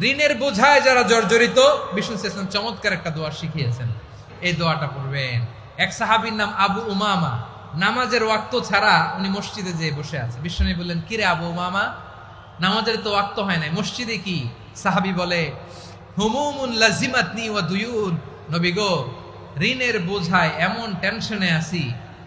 ঋণের বোঝায় যারা জর্জরিত, বিষ্ণু ইসলাম চমৎকার একটা দোয়া শিখিয়েছেন। এই দোয়াটা পড়বেন। এক সাহাবীর নাম আবু উমামা। নামাজের ওয়াক্ত ছাড়া উনি মসজিদে যেয়ে বসে আছে। বিষ্ণু বললেন কিরে আবু উমামা? নামাজের তো ওয়াক্ত হয় নাই। মসজিদে কি? সাহাবি বলে, হুমুমুন লাজিমাতনি ওয়া দুয়ুন। নবী গো, ঋণের বোঝায় এমন টেনশনে আছি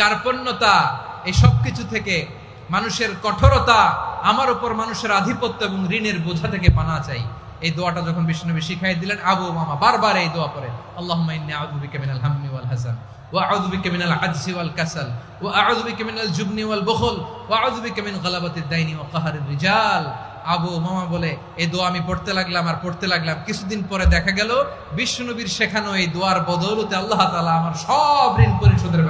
কার্পণ্যতা, এই সব কিছু থেকে মানুষের কঠোরতা, আমার উপর মানুষের আধিপত্য এবং ঋণের বোঝা থেকে পানা চাই। এই দোয়াটা যখন বিষ্ণুনবী শিখাই দিলেন, আবু মামা বারবার এই দোয়া হাম্মি ওয়াল হাসান বলে, এই দোয়া আমি পড়তে লাগলাম আর পড়তে লাগলাম। কিছুদিন পরে দেখা গেল বিষ্ণুনবীর শেখানো এই দোয়ার বদৌলতে আল্লাহ আমার সব ঋণ পরিশোধের